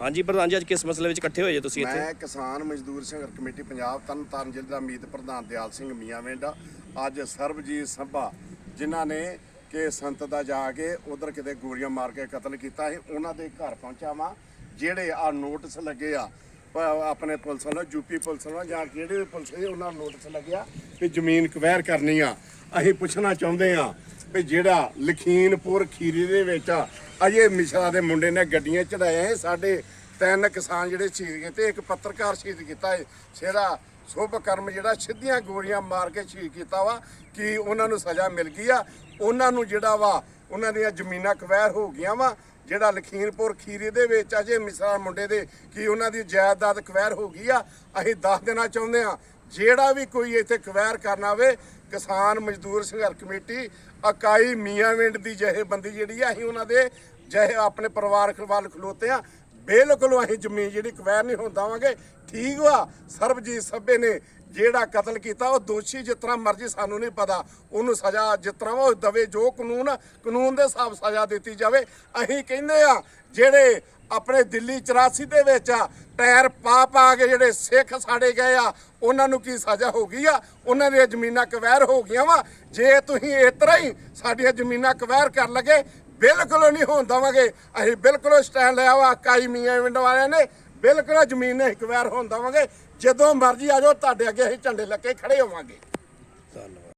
ਹਾਂਜੀ ਪ੍ਰਧਾਨ ਜੀ, ਅੱਜ ਕਿਸ ਮਸਲੇ ਵਿੱਚ ਇਕੱਠੇ ਹੋਏ ਜੇ ਤੁਸੀਂ ਇੱਥੇ? ਮੈਂ ਕਿਸਾਨ ਮਜ਼ਦੂਰ ਸੰਘਰਸ਼ ਕਮੇਟੀ ਪੰਜਾਬ ਤਰਨਤਾਰਨ ਜ਼ਿਲ੍ਹੇ ਦਾ ਮੀਤ ਪ੍ਰਧਾਨ ਦਿਆਲ ਸਿੰਘ ਮੀਆਂਵਿੰਡ ਅੱਜ ਸਰਬਜੀਤ ਸੰਭਾ, ਜਿਨ੍ਹਾਂ ਨੇ ਕਿ ਸੰਤ ਦਾ ਜਾ ਕੇ ਉਧਰ ਕਿਤੇ ਗੋਲੀਆਂ ਮਾਰ ਕੇ ਕਤਲ ਕੀਤਾ ਸੀ, ਉਹਨਾਂ ਦੇ ਘਰ ਪਹੁੰਚਾ ਵਾਂ ਜਿਹੜੇ ਆ ਨੋਟਿਸ ਲੱਗੇ ਆ ਆਪਣੇ ਪੁਲਿਸ ਵੱਲੋਂ, ਯੂਪੀ ਪੁਲਿਸ ਵੱਲੋਂ, ਜਾਂ ਕਿਹੜੇ ਵੀ ਪੁਲਿਸ ਦੇ ਉਹਨਾਂ ਨੂੰ ਨੋਟਿਸ ਲੱਗਿਆ ਵੀ ਜ਼ਮੀਨ ਕਵੈਰ ਕਰਨੀ ਆ। ਅਸੀਂ ਪੁੱਛਣਾ ਚਾਹੁੰਦੇ ਆ ਵੀ ਜਿਹੜਾ ਲਖੀਨਪੁਰ ਖੀਰੀ ਦੇ ਵਿੱਚ ਅਜੇ ਮਿਸ਼ਰਾ ਦੇ ਮੁੰਡੇ ਨੇ ਗੱਡੀਆਂ ਚੜਾਏ ਸਾਡੇ ਤਿੰਨ ਕਿਸਾਨ ਜਿਹੜੇ ਸ਼ਹੀਦ ਕੀਤੇ ਇੱਕ ਪੱਤਰਕਾਰ ਸ਼ਹੀਦ ਕੀਤਾ ਹੈ ਸਿਹਰਾ ਸ਼ੁਭ ਕਰਮ ਜਿਹੜਾ ਸਿੱਧੀਆਂ ਗੋਲੀਆਂ ਮਾਰ ਕੇ ਸ਼ਹੀਦ ਕੀਤਾ ਵਾ, ਕਿ ਉਹਨਾਂ ਨੂੰ ਸਜ਼ਾ ਮਿਲ ਗਈ ਆ? ਉਹਨਾਂ ਨੂੰ ਜਿਹੜਾ ਵਾ, ਉਹਨਾਂ ਦੀਆਂ ਜ਼ਮੀਨਾਂ ਕਵੈਰ ਹੋ ਗਈਆਂ ਵਾ, ਜਿਹੜਾ ਲਖੀਮਪੁਰ ਖੀਰੀ ਦੇ ਵਿੱਚ ਅਜੇ ਮਿਸਰਾ ਮੁੰਡੇ ਦੇ ਕਿ ਉਹਨਾਂ ਦੀ ਜਾਇਦਾਦ ਕਵੈਰ ਹੋ ਗਈ ਆ? ਅਸੀਂ ਦੱਸ ਦੇਣਾ ਚਾਹੁੰਦੇ ਆ ਜਿਹੜਾ ਵੀ ਕੋਈ ਇੱਥੇ ਕਵੈਰ ਕਰਨਾ ਹੋਵੇ ਕਿਸਾਨ, ਮਜ਼ਦੂਰ, ਸੰਘਰਸ਼ ਕਮੇਟੀ, ਇਕਾਈ ਮੀਆਂਵਿੰਡ ਦੀ ਜਹੇਬੰਦੀ ਜਿਹੜੀ ਆ, ਅਸੀਂ ਉਹਨਾਂ ਦੇ ਜਹੇ ਆਪਣੇ ਪਰਿਵਾਰ ਵੱਲ ਖਲੋਤੇ ਆ। ਬਿਲਕੁਲ ਅਸੀਂ ਜ਼ਮੀਨ ਜਿਹੜੀ ਕਵੈਰ ਨਹੀਂ ਹੋਣ ਦੇਵਾਂਗੇ। ਠੀਕ ਵਾ, ਸਰਬਜੀਤ ਸੱਭੇ ਨੇ ਜਿਹੜਾ ਕਤਲ ਕੀਤਾ, ਉਹ ਦੋਸ਼ੀ ਜਿਸ ਤਰ੍ਹਾਂ ਮਰਜ਼ੀ ਸਾਨੂੰ ਨਹੀਂ ਪਤਾ, ਉਹਨੂੰ ਸਜ਼ਾ ਜਿਸ ਤਰ੍ਹਾਂ ਵਾ ਉਹ ਦਵੇ, ਜੋ ਕਾਨੂੰਨ ਕਾਨੂੰਨ ਦੇ ਹਿਸਾਬ ਸਜ਼ਾ ਦਿੱਤੀ ਜਾਵੇ। ਅਸੀਂ ਕਹਿੰਦੇ ਆ, ਜਿਹੜੇ ਆਪਣੇ ਦਿੱਲੀ 84 ਦੇ ਵਿੱਚ ਆ, ਟਾਇਰ ਪਾ ਪਾ ਕੇ ਜਿਹੜੇ ਸਿੱਖ ਸਾੜੇ ਗਏ ਆ, ਉਹਨਾਂ ਨੂੰ ਕੀ ਸਜ਼ਾ ਹੋ ਗਈ ਆ? ਉਹਨਾਂ ਦੀਆਂ ਜ਼ਮੀਨਾਂ ਕਵੈਰ ਹੋ ਗਈਆਂ ਵਾ। ਜੇ ਤੁਸੀਂ ਇਸ ਤਰ੍ਹਾਂ ਹੀ ਸਾਡੀਆਂ ਜ਼ਮੀਨਾਂ ਕਵੈਰ ਕਰ ਲਗੇ ਬਿਲਕੁਲ ਨਹੀਂ ਹੋਣ ਦੇਵਾਂਗੇ। ਅਸੀਂ ਬਿਲਕੁਲ ਸਟੈਂਡ ਲਿਆ ਵਾ ਕਾਈ ਮੀਆਂ ਵਿੰਡ ਵਾਲਿਆਂ ਨੇ। ਬਿਲਕੁਲ ਜ਼ਮੀਨ ਇੱਕ ਕਵੈਰ ਹੋਣ ਦੇਵਾਂਗੇ। ਜਦੋਂ ਮਰਜ਼ੀ ਆ ਜਾਓ, ਤੁਹਾਡੇ ਅੱਗੇ ਅਸੀਂ ਝੰਡੇ ਲੱਗੇ ਖੜੇ ਹੋਵਾਂਗੇ। ਧੰਨਵਾਦ।